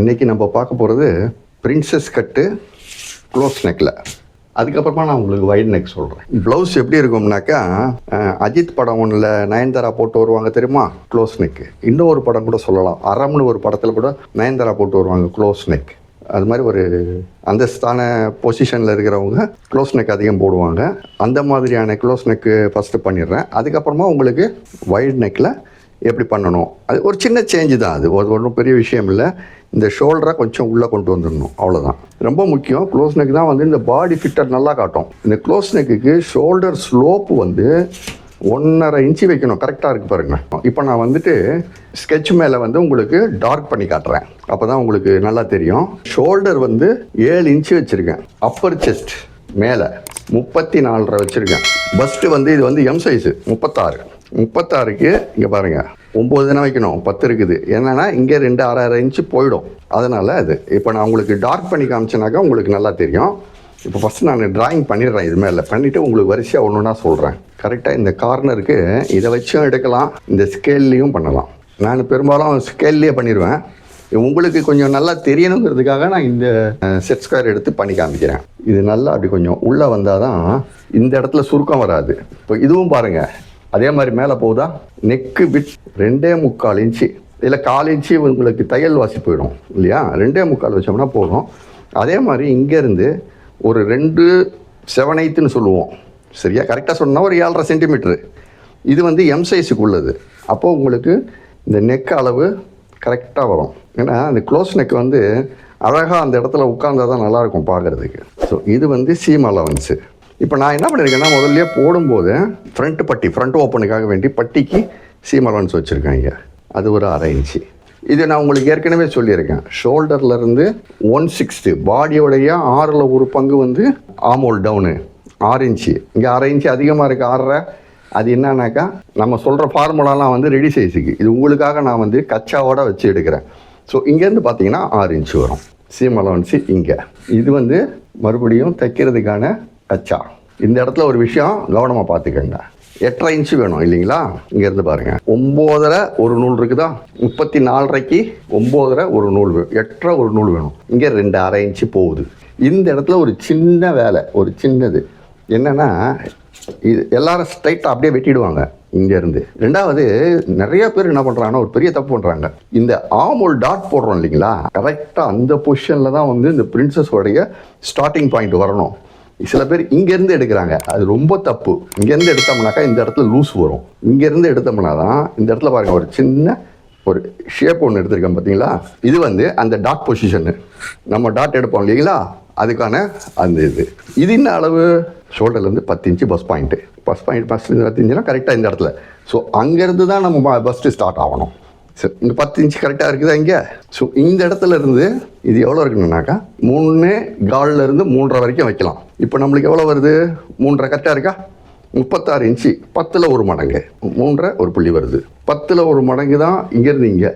இன்றைக்கி நம்ம பார்க்க போகிறது பிரின்சஸ் கட்டு க்ளோஸ் நெக்கில் அதுக்கப்புறமா நான் உங்களுக்கு வைட் நெக் சொல்கிறேன் ப்ளவுஸ் எப்படி இருக்கும்னாக்கா அஜித் படம் ஒன்றில் நயன்தாரா போட்டு வருவாங்க தெரியுமா? க்ளோஸ் நெக்கு இன்னொரு படம் கூட சொல்லலாம். அறம்னு ஒரு படத்தில் கூட நயன்தாரா போட்டு வருவாங்க க்ளோஸ் நெக் அது மாதிரி ஒரு அந்தஸ்தான பொசிஷனில் இருக்கிறவங்க க்ளோஸ் நெக் அதிகம் போடுவாங்க. அந்த மாதிரியான க்ளோஸ் நெக்கு ஃபஸ்ட்டு பண்ணிடுறேன். அதுக்கப்புறமா உங்களுக்கு வைட் நெக்கில் எப்படி பண்ணணும்? அது ஒரு சின்ன சேஞ்சு தான் அது. ஒரு ஒன்றும் பெரிய விஷயம் இல்லை. இந்த ஷோல்டரை கொஞ்சம் உள்ளே கொண்டு வந்துடணும் அவ்வளோதான் ரொம்ப முக்கியம் க்ளோஸ் நெக் தான் வந்து இந்த பாடி ஃபிட்டர் நல்லா காட்டும். இந்த க்ளோஸ் நெக்குக்கு ஷோல்டர் ஸ்லோப்பு வந்து ஒன்றரை இன்ச்சு வைக்கணும் கரெக்டாக இருக்குது பாருங்க. இப்போ நான் வந்துட்டு ஸ்கெட்ச் மேலே வந்து உங்களுக்கு டார்க் பண்ணி காட்டுறேன். அப்போ தான் உங்களுக்கு நல்லா தெரியும். ஷோல்டர் வந்து ஏழு இன்ச்சு வச்சுருக்கேன். அப்பர் செஸ்ட் மேலே முப்பத்தி நாலரை வச்சுருக்கேன். பஸ்ட்டு வந்து இது வந்து எம் சைஸு முப்பத்தாறு. முப்பத்தாறுக்கு இங்கே பாருங்கள் ஒம்பது தானே வைக்கணும்? பத்து இருக்குது. என்னன்னா இங்கே ரெண்டு அரை இன்ச்சு போயிடும். அதனால் அது. இப்போ நான் உங்களுக்கு டார்க் பண்ணி காமிச்சேனாக்கா உங்களுக்கு நல்லா தெரியும். இப்போ ஃபஸ்ட்டு நான் டிராயிங் பண்ணிடுறேன் இது மேலே. பண்ணிவிட்டு உங்களுக்கு வரிசையாக ஒன்று ஒன்றா சொல்கிறேன் கரெக்டாக இந்த கார்னருக்கு இதை வச்சும் எடுக்கலாம். இந்த ஸ்கேல்லையும் பண்ணலாம். நான் பெரும்பாலும் ஸ்கேல்லையே பண்ணிடுவேன். உங்களுக்கு கொஞ்சம் நல்லா தெரியணுங்கிறதுக்காக நான் இந்த செட் ஸ்கொயர் எடுத்து பண்ணி காமிக்கிறேன். இது நல்லா அப்படி கொஞ்சம் உள்ளே வந்தால் தான் இந்த இடத்துல சுருக்கம் வராது. இப்போ இதுவும் பாருங்கள் அதே மாதிரி மேலே போகுதா? நெக்கு விட் ரெண்டே முக்கால் இன்ச்சு இல்லை கால் இன்ச்சு உங்களுக்கு தையல் வாசி போயிடும் இல்லையா? ரெண்டே முக்கால் வச்சோம்னா போதும். அதே மாதிரி இங்கேருந்து ஒரு ரெண்டு செவன் எயித்துன்னு சொல்லுவோம். சரியா? கரெக்டாக சொன்னால் ஒரு ஏழரை சென்டிமீட்ரு இது வந்து எம் சைஸுக்கு உள்ளது. அப்போது உங்களுக்கு இந்த நெக் அளவு கரெக்டாக வரும். ஏன்னா அந்த க்ளோஸ் நெக் வந்து அழகாக அந்த இடத்துல உட்காந்தா தான் நல்லாயிருக்கும் பார்க்குறதுக்கு. ஸோ இது வந்து சீம் அலவன்ஸு இப்போ நான் என்ன பண்ணியிருக்கேன்னா முதல்லயே போடும்போது ஃப்ரண்ட் பட்டி ஃப்ரண்ட் ஓப்பனுக்காக வேண்டி பட்டிக்கு சீம் அலவன்ஸ் இங்கே அது ஒரு அரை இன்ச்சு. இது நான் உங்களுக்கு ஏற்கனவே சொல்லியிருக்கேன். ஷோல்டர்லேருந்து ஒன் சிக்ஸ்த்து பாடியோடைய ஆறில் ஒரு பங்கு வந்து ஆமோல் டவுனு ஆறு இன்ச்சு. இங்கே அரை இன்ச்சு அதிகமாக இருக்குது ஆறரை. அது என்னன்னாக்கா நம்ம சொல்கிற ஃபார்முலாலாம் வந்து ரெடி சைஸுக்கு இது உங்களுக்காக நான் வந்து கச்சாவோட வச்சு எடுக்கிறேன். ஸோ இங்கேருந்து பார்த்தீங்கன்னா ஆறு இன்ச்சு வரும். சீம் அலவன்ஸு இங்கே. இது வந்து மறுபடியும் தைக்கிறதுக்கான அச்சா. இந்த இடத்துல ஒரு விஷயம் கவனமாக பார்த்துக்கங்க. எட்டரை இன்ச்சு வேணும் இல்லைங்களா? இங்கேருந்து பாருங்கள் ஒம்போதரை ஒரு நூல் இருக்குதா? முப்பத்தி நாலரைக்கு ஒம்போதரை ஒரு நூல் வேணும் எட்டரை ஒரு நூல் வேணும். இங்கே ரெண்டு அரை இன்ச்சு போகுது. இந்த இடத்துல ஒரு சின்ன வேலை ஒரு சின்னது. என்னென்னா இது எல்லாரும் ஸ்ட்ரைட்டாக அப்படியே வெட்டிடுவாங்க இங்கேருந்து ரெண்டாவது நிறைய பேர் என்ன பண்ணுறாங்கன்னா ஒரு பெரிய தப்பு பண்ணுறாங்க இந்த ஆமோல் டாட் போடுறோம் இல்லைங்களா? கரெக்டாக அந்த பொசிஷனில் தான் வந்து இந்த பிரின்சஸோடைய ஸ்டார்டிங் பாயிண்ட் வரணும். சில பேர் இங்கேருந்து எடுக்கிறாங்க. அது ரொம்ப தப்பு. இங்கேருந்து எடுத்தோம்னாக்கா இந்த இடத்துல லூஸ் வரும். இங்கேருந்து எடுத்தோம்னா தான் இந்த இடத்துல பாருங்கள் ஒரு சின்ன ஒரு ஷேப் ஒன்று எடுத்திருக்கேன் பார்த்தீங்களா இது வந்து அந்த டாட் பொசிஷனு நம்ம டாட் எடுப்போம் இல்லைங்களா? அதுக்கான அந்த இது. இது என்ன அளவு? ஷோல்டர்லேருந்து பத்து inch bust point bust point bust பத்து இன்ச்சுனா கரெக்டாக இந்த இடத்துல. ஸோ அங்கேருந்து தான் நம்ம பஸ்ட்டு ஸ்டார்ட் ஆகணும். சரி இங்கே பத்து இன்ச்சு கரெக்டாக இருக்குதா இங்கே? ஸோ இந்த இடத்துல இருந்து இது எவ்வளோ இருக்குன்னாக்கா மூணு கால்ல இருந்து மூன்றரை வரைக்கும் வைக்கலாம். இப்போ நம்மளுக்கு எவ்வளோ வருது? மூன்றரை கரெக்டாக இருக்கா? முப்பத்தாறு இன்ச்சு பத்தில் ஒரு மடங்கு. மூன்றரை ஒரு புள்ளி வருது. பத்தில் ஒரு மடங்கு தான் இங்கேருந்து இங்கே.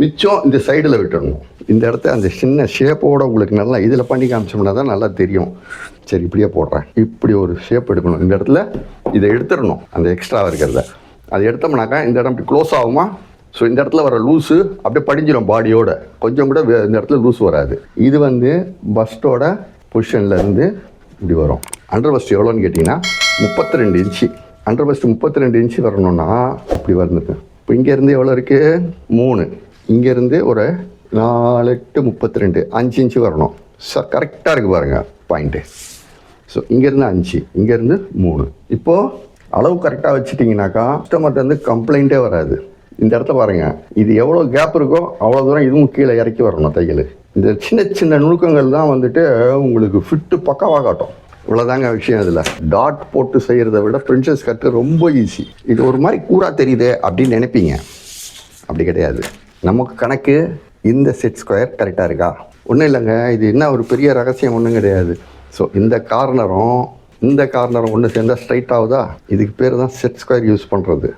மிச்சம் இந்த சைடில் விட்டுடணும் இந்த இடத்த அந்த சின்ன ஷேப்போடு உங்களுக்கு நல்லா இதில் பண்ணி காமிச்சோம்னா தான் நல்லா தெரியும். சரி இப்படியே போடுறேன். இப்படி ஒரு ஷேப் எடுக்கணும். இந்த இடத்துல இதை எடுத்துடணும். அந்த எக்ஸ்ட்ரா இருக்கிறத. அதை எடுத்தோம்னாக்கா இந்த இடம் இப்படி க்ளோஸ் ஆகுமா? ஸோ இந்த இடத்துல வர லூஸு அப்படியே படிஞ்சிடும் பாடியோட கொஞ்சம் கூட வே- இந்த இடத்துல லூஸ் வராது. இது வந்து பஸ்டோட பொசிஷன்லேருந்து இப்படி வரும். அண்டர் பஸ்ட் எவ்வளோன்னு கேட்டிங்கன்னா முப்பத்தி ரெண்டு இன்ச்சு அண்டர் பஸ்ட் முப்பத்தி ரெண்டு இன்ச்சு வரணும்னா இப்படி வரணுக்கு இப்போ இங்கேருந்து எவ்வளோ இருக்குது மூணு. இங்கேருந்து ஒரு நாலு எட்டு முப்பத்தி ரெண்டு அஞ்சு இன்ச்சு வரணும். ச கரெக்டாக இருக்குது பாருங்கள் பாயிண்ட்டு ஸோ இங்கேருந்து அஞ்சு இங்கேருந்து மூணு. இப்போது அளவு கரெக்டாக வச்சுட்டிங்கனாக்கா கஸ்டமர்கிட்ட வந்து கம்ப்ளைண்ட்டே வராது. இந்த இடத்துல பாருங்க. இது எவ்வளோ கேப் இருக்கோ அவ்வளோ தூரம் இதுவும் கீழே இறக்கி வரணும் தையல். இந்த சின்ன சின்ன நுணுக்கங்கள் தான் வந்துட்டு உங்களுக்கு ஃபிட்டு பக்காவாக காட்டும். இவ்வளோதாங்க விஷயம் இதில். டாட் போட்டு செய்கிறத விட பிரின்சஸ் கட்டு ரொம்ப ஈஸி இது ஒரு மாதிரி கூறா தெரியுதே அப்படின்னு நினைப்பீங்க. அப்படி கிடையாது. நமக்கு கணக்கு இந்த செட் ஸ்கொயர் கரெக்டாக இருக்கா? ஒன்றும் இல்லைங்க. இது என்ன ஒரு பெரிய ரகசியம்? ஒன்றும் கிடையாது. ஸோ இந்த கார்னரும் இந்த கார்னரும் ஒன்று சேர்ந்தா ஸ்ட்ரைட் ஆகுதா? இதுக்கு பேர் தான் செட் ஸ்கொயர் யூஸ் பண்ணுறது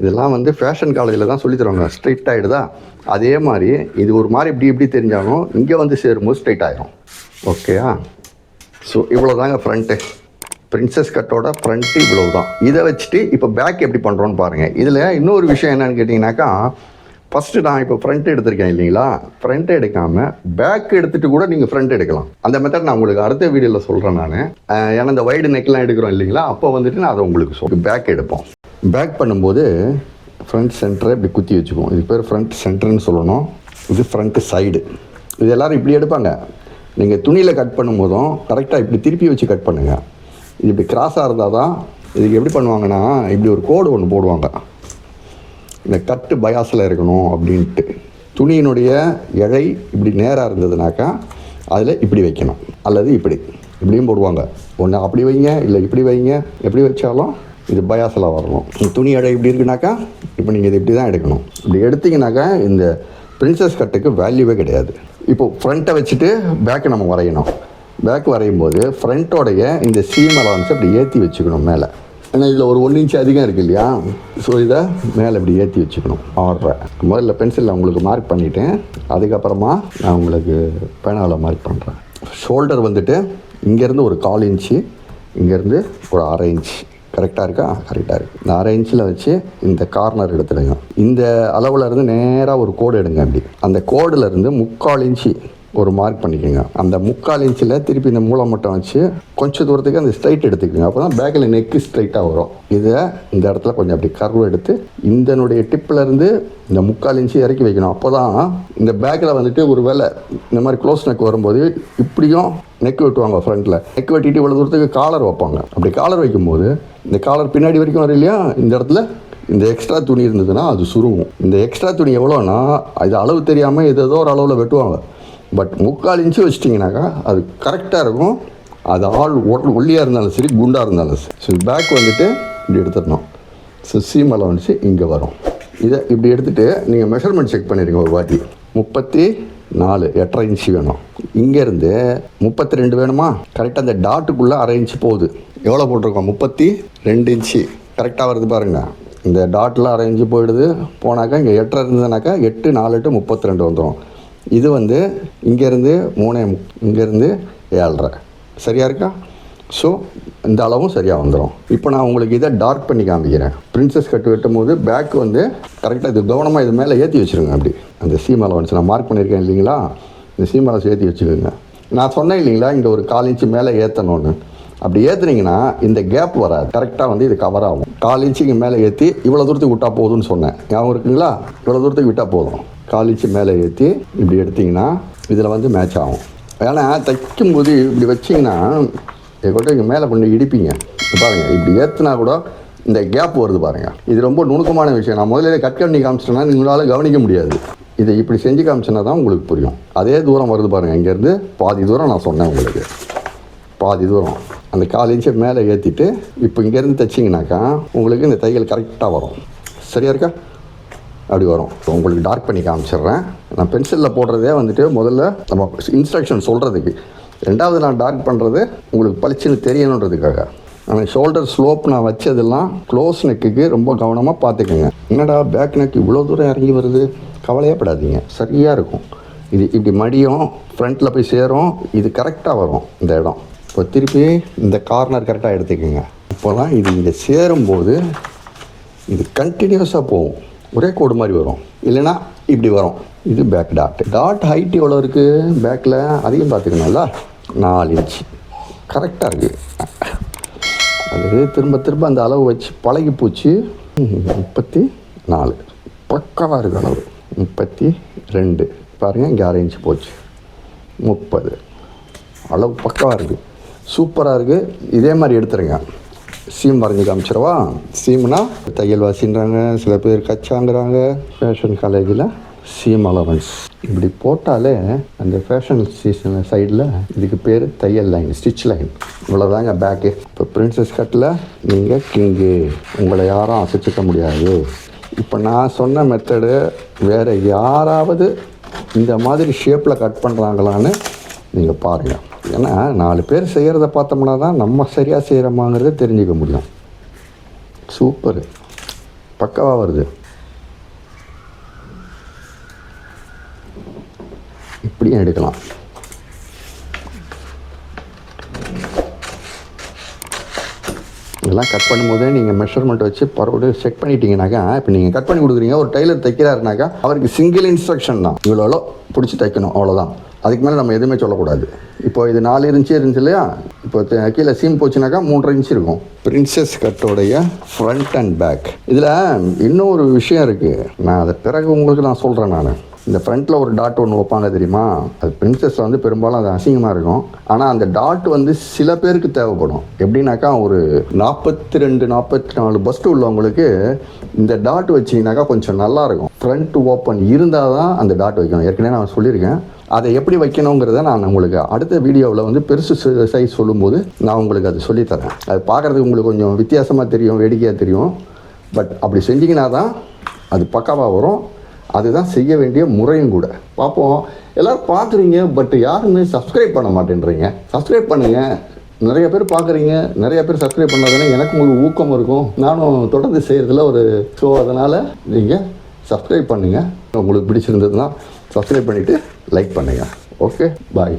இதெல்லாம் வந்து ஃபேஷன் காலேஜில் தான் சொல்லி தருவாங்க. ஸ்ட்ரைட் ஆகிடுதா அதே மாதிரி இது ஒரு மாதிரி இப்படி இப்படி தெரிஞ்சாலும் இங்கே வந்து சேரும்போது ஸ்ட்ரைட் ஆகிடும் ஓகேயா ஸோ இவ்வளோ தாங்க ஃப்ரண்ட்டு பிரின்சஸ் கட்டோட ஃப்ரண்ட்டு இவ்வளவு தான் இதை வச்சுட்டு இப்போ பேக் எப்படி பண்ணுறோன்னு பாருங்கள் இதில் இன்னொரு விஷயம் என்னன்னு கேட்டிங்கனாக்கா ஃபஸ்ட்டு நான் இப்போ ஃப்ரண்ட் எடுத்திருக்கேன் இல்லைங்களா? ஃப்ரண்ட் எடுக்காமல் பேக் எடுத்துகிட்டு கூட நீங்கள் ஃப்ரண்ட் எடுக்கலாம். அந்த மெத்தட் நான் உங்களுக்கு அடுத்த வீடியோவில் சொல்கிறேன் நான். ஏன்னா இந்த வைடு நெக்லாம் எடுக்கிறோம் இல்லைங்களா? அப்போ வந்துட்டு நான் அதை உங்களுக்கு சொல் பேக் எடுப்போம். பேக் பண்ணும்போது ஃப்ரண்ட் சென்டரை இப்படி குத்தி வச்சுக்குவோம். இது பேர் ஃப்ரண்ட் சென்டர்னு சொல்லணும். இது ஃப்ரண்ட் சைடு இது எல்லோரும் இப்படி எடுப்பாங்க. நீங்கள் துணியில் கட் பண்ணும்போதும் கரெக்டாக இப்படி திருப்பி வச்சு கட் பண்ணுங்கள் இது இப்படி கிராஸாக இருந்தால் தான் இதுக்கு எப்படி பண்ணுவாங்கன்னா இப்படி ஒரு கோடு ஒன்று போடுவாங்க. இந்த கட்டு பயாஸில் இருக்கணும் அப்படின்ட்டு. துணியினுடைய எழை இப்படி நேராக இருந்ததுனாக்கா அதில் இப்படி வைக்கணும். அல்லது இப்படி. இப்படியும் போடுவாங்க. ஒன்று அப்படி வைங்க இல்லை இப்படி வைங்க. எப்படி வச்சாலும் இது பயாஸில் வரணும். இந்த துணி எடை இப்படி இருக்குனாக்கா இப்போ நீங்கள் இது இப்படி தான் எடுக்கணும். இப்படி எடுத்திங்கனாக்கா இந்த பிரின்சஸ் கட்டுக்கு வேல்யூவே கிடையாது. இப்போ ஃப்ரண்ட்டை வச்சுட்டு பேக்கை நம்ம வரையணும். பேக் வரையும் போது ஃப்ரண்ட்டோடைய இந்த சீம் அலவன்ஸை அப்படி ஏற்றி வச்சுக்கணும் மேலே. ஏன்னா இதில் ஒரு ஒன் இன்ச் அதிகம் இருக்கு இல்லையா? ஸோ இதை மேலே இப்படி ஏற்றி வச்சுக்கணும். ஆர்டரை முதல்ல பென்சிலில் உங்களுக்கு மார்க் பண்ணிவிட்டேன் அதுக்கப்புறமா நான் உங்களுக்கு பேனாவில் மார்க் பண்ணுறேன் ஷோல்டர் வந்துட்டு இங்கேருந்து ஒரு கால் இன்ச்சு இங்கேருந்து ஒரு அரை இன்ச் கரெக்டாக இருக்கா? கரெக்டாக இருக்குது இந்த அரை இன்ச்சில் வச்சு இந்த கார்னர் எடுத்துடுங்க இந்த அளவில் இருந்து நேராக ஒரு கோடு எடுங்க அப்படி. அந்த கோடுலேருந்து முக்கால் இன்ச்சு ஒரு மார்க் பண்ணிக்கோங்க. அந்த முக்கால் இன்ச்சில் திருப்பி இந்த மூளை மட்டும் வச்சு கொஞ்சம் தூரத்துக்கு அந்த ஸ்ட்ரைட் எடுத்துக்கோங்க. அப்போ தான் பேக்கில் நெக்கு ஸ்ட்ரைட்டாக வரும். இதை இந்த இடத்துல கொஞ்சம் அப்படி கர்வ் எடுத்து இந்தனுடைய டிப்பில் இருந்து இந்த முக்கால் இன்ச்சு இறக்கி வைக்கணும். அப்போ தான் இந்த பேக்கில் வந்துட்டு ஒரு வேலை இந்த மாதிரி க்ளோஸ் நெக் வரும்போது இப்படியும் நெக் வெட்டுவாங்க ஃப்ரண்ட்டில் நெக் வெட்டிட்டு இவ்வளோ தூரத்துக்கு காலர் வைப்பாங்க. அப்படி காலர் வைக்கும்போது இந்த காலர் பின்னாடி வரைக்கும் வரும் இல்லையா? இந்த இடத்துல இந்த எக்ஸ்ட்ரா துணி இருந்ததுன்னா அது சுருங்கும். இந்த எக்ஸ்ட்ரா துணி எவ்வளோன்னா இது அளவு தெரியாமல் ஏதோ ஒரு அளவில் வெட்டுவாங்க. பட் முக்கால் இன்ச்சு வச்சிட்டிங்கனாக்கா அது கரெக்டாக இருக்கும். அது ஆள் ஒ- ஒல்லியாக இருந்தாலும் சரி குண்டாக இருந்தாலும் சரி. ஸோ பேக் வந்துட்டு இப்படி எடுத்துடணும். ஸோ சீம் வந்துச்சு இங்கே வரும். இதை இப்படி எடுத்துகிட்டு நீங்கள் மெஷர்மெண்ட் செக் பண்ணிடுங்க ஒரு வாட்டி. முப்பத்தி நாலு எட்டரை இன்ச்சு வேணும். இங்கேருந்து முப்பத்தி ரெண்டு வேணுமா கரெக்டாக அந்த டாட்டுக்குள்ளே அரை இன்ச்சு போகுது. எவ்வளோ போட்டிருக்கோம்? முப்பத்தி ரெண்டு இன்ச்சு கரெக்டாக வருது பாருங்கள் இந்த டாட்டில் அரை இன்ச்சு போயிடுது. போனாக்கா இங்கே எட்டரை இருந்ததுனாக்கா எட்டு நாலு எட்டு முப்பத்தி ரெண்டு வந்துடும் இது வந்து இங்கேருந்து மூணே இங்கேருந்து ஏழரை. சரியாக இருக்கா? ஸோ இந்த அளவும் சரியாக வந்துடும் இப்போ நான் உங்களுக்கு இதை டார்க் பண்ணி காமிக்கிறேன். பிரின்சஸ் கட்டு வெட்டும் போது பேக் வந்து கரெக்டாக இது கவனமாக இது மேலே ஏற்றி வச்சுருங்க அப்படி. அந்த சீம் வந்துச்சு நான் மார்க் பண்ணியிருக்கேன் இல்லைங்களா? இந்த சீம் ஏற்றி வச்சுக்கோங்க நான் சொன்னேன் இல்லைங்களா இங்கே ஒரு கால் இன்ச்சு மேலே ஏற்றணும்னு அப்படி ஏற்றுனீங்கன்னா இந்த கேப் வராது. கரெக்டாக வந்து இது கவர் ஆகும். கால் இன்ச்சுக்கு மேலே ஏற்றி இவ்வளோ தூரத்துக்கு விட்டால் போதும்னு சொன்னேன். ஞாபகம் இருக்குங்களா? இவ்வளோ தூரத்துக்கு விட்டால் போதும். காலிச்சு மேலே ஏற்றி இப்படி எடுத்தீங்கன்னா இதில் வந்து மேட்ச் ஆகும். ஏன்னா தைக்கும்போது இப்படி வச்சிங்கன்னா இதை இங்கே மேலே கொண்டு இடிப்பீங்க. பாருங்கள் இப்படி ஏற்றுனா கூட இந்த கேப் வருது பாருங்கள் இது ரொம்ப நுணுக்கமான விஷயம். நான் முதல்ல கட் பண்ணி காமிச்சிட்டேன்னா உங்களால் கவனிக்க முடியாது. இதை இப்படி செஞ்சு காமிச்சேன்னா தான் உங்களுக்கு புரியும். அதே தூரம் வருது பாருங்கள் இங்கேருந்து பாதி தூரம் நான் சொன்னேன் உங்களுக்கு. பாதி தூரம். அந்த கால் இன்ச்சை மேலே ஏற்றிட்டு இப்போ இங்கேருந்து தைச்சிங்கனாக்கா உங்களுக்கு இந்த தையல் கரெக்டாக வரும். சரியா இருக்கா? அப்படி வரும். ஸோ உங்களுக்கு டார்க் பண்ணி காமிச்சிடுறேன். நான் பென்சிலில் போடுறதே வந்துட்டு முதல்ல நம்ம இன்ஸ்ட்ரக்ஷன் சொல்கிறதுக்கு ரெண்டாவது நான் டார்க் பண்ணுறது உங்களுக்கு பளிச்சுன்னு தெரியணுன்றதுக்காக. ஆனால் ஷோல்டர் ஸ்லோப் நான் வச்சதெல்லாம் க்ளோஸ் நெக்குக்கு ரொம்ப கவனமாக பார்த்துக்கோங்க. என்னடா பேக் நெக் இவ்வளோ தூரம் இறங்கி வருது? கவலையப்படாதீங்க. சரியாக இருக்கும். இது இப்படி மடியும் ஃப்ரண்ட்டில் போய் சேரும் இது கரெக்டாக வரும் இந்த இடம். இப்போ திருப்பி இந்த கார்னர் கரெக்டாக எடுத்துக்கோங்க. இப்போலாம் இது இங்கே சேரும்போது இது கண்டினியூஸாக போகும். ஒரே கோடு மாதிரி வரும். இல்லைன்னா இப்படி வரும். இது பேக் டாட் டாட் ஹைட் எவ்வளோ இருக்குது பேக்கில் அதையும் பார்த்துக்கணும்ல? நாலு இன்ச் கரெக்டாக இருக்குது அது திரும்ப திரும்ப அந்த அளவு வச்சு பழகி போச்சு. முப்பத்தி நாலு பக்காவாக இருக்கு அளவு. முப்பத்தி ரெண்டு பாருங்கள் இங்கே அரை இன்ச் போச்சு. முப்பது. அளவு பக்காவாக இருக்குது சூப்பராக இருக்குது இதே மாதிரி எடுத்துருங்க. சீம் வரைஞ்சி காமிச்சிடவா சீம்னா தையல் வாசின்றாங்க சில பேர் கச்சாங்கிறாங்க ஃபேஷன் காலேஜில் சீம் அலவன்ஸ் இப்படி போட்டாலே அந்த ஃபேஷன் சீசன் சைடில் இதுக்கு பேர் தையல் லைன் ஸ்டிச் லைன் இவ்வளோதாங்க பேக்கு இப்போ பிரின்சஸ் கட்டில் நீங்கள் கிங்கு உங்களை யாரும் அசைச்சிக்க முடியாது இப்போ நான் சொன்ன மெத்தடு வேறு யாராவது இந்த மாதிரி ஷேப்பில் கட் பண்ணுறாங்களான்னு நீங்கள் பாருங்கள் ஏன்னா நாலு பேர் செய்கிறத பார்த்தோம்னா தான் நம்ம சரியாக செய்கிறோமாங்கிறத தெரிஞ்சுக்க முடியும். சூப்பர். பக்காவாக வருது. இப்படியும் எடுக்கலாம். இதெல்லாம் கட் பண்ணும்போதே நீங்கள் மெஷர்மெண்ட் வச்சு பரவாயில்ல செக் பண்ணிட்டீங்கனாக்கா இப்போ நீங்கள் கட் பண்ணி கொடுக்குறீங்க ஒரு டைலர் தைக்கிறாருனாக்கா அவருக்கு சிங்கிள் இன்ஸ்ட்ரக்ஷன் தான். இவ்வளோ பிடிச்சி தைக்கணும் அவ்வளோதான் அதுக்கு மேலே நம்ம எதுவுமே சொல்லக்கூடாது. இப்போ இது நாலு இன்ச்சு இருந்துச்சு இல்லையா? இப்போ கீழே சீம் போச்சுனாக்கா மூன்றரை இன்ச்சு இருக்கும். பிரின்சஸ் கட்டோடைய ஃப்ரண்ட் அண்ட் பேக் இதில் இன்னும் ஒரு விஷயம் இருக்குது நான் அதை பிறகு உங்களுக்கு நான் சொல்கிறேன் நான். இந்த ஃப்ரண்ட்டில் ஒரு டாட் ஒன்று வைப்பாங்க தெரியுமா? அது பிரின்சஸ் வந்து பெரும்பாலும் அது அசிங்கமாக இருக்கும். ஆனால் அந்த டாட் வந்து சில பேருக்கு தேவைப்படும். எப்படின்னாக்கா ஒரு நாற்பத்தி ரெண்டு நாற்பத்தி நாலு பஸ்ட் உள்ளவங்களுக்கு இந்த டாட் வச்சிங்கனாக்கா கொஞ்சம் நல்லாயிருக்கும் ஃப்ரண்ட் ஓப்பன் இருந்தால் தான் அந்த டாட் வைக்கணும். ஏற்கனவே நான் சொல்லியிருக்கேன். அதை எப்படி வைக்கணுங்கிறத நான் உங்களுக்கு அடுத்த வீடியோவில் வந்து பெருசு சைஸ் சொல்லும்போது நான் உங்களுக்கு அது சொல்லித்தரேன். அது பார்க்குறதுக்கு உங்களுக்கு கொஞ்சம் வித்தியாசமாக தெரியும் வேடிக்கையாக தெரியும். பட் அப்படி செஞ்சிங்கன்னா தான் அது பக்காவாக வரும். அதுதான் செய்ய வேண்டிய முறையும் கூட. பார்ப்போம் எல்லோரும் பார்க்குறீங்க பட் யாருமே சப்ஸ்கிரைப் பண்ண மாட்டேன்றீங்க. சப்ஸ்கிரைப் பண்ணுங்கள் நிறைய பேர் பார்க்குறீங்க. நிறைய பேர் சப்ஸ்கிரைப் பண்ணாதானே எனக்கும் ஒரு ஊக்கம் இருக்கும். நானும் தொடர்ந்து செய்கிறதுல ஒரு ஸோ அதனால் நீங்கள் சப்ஸ்கிரைப் பண்ணுங்கள் உங்களுக்கு பிடிச்சிருந்ததுன்னா சப்ஸ்கிரைப் பண்ணிவிட்டு லைக் பண்ணுங்கள் ஓகே பாய்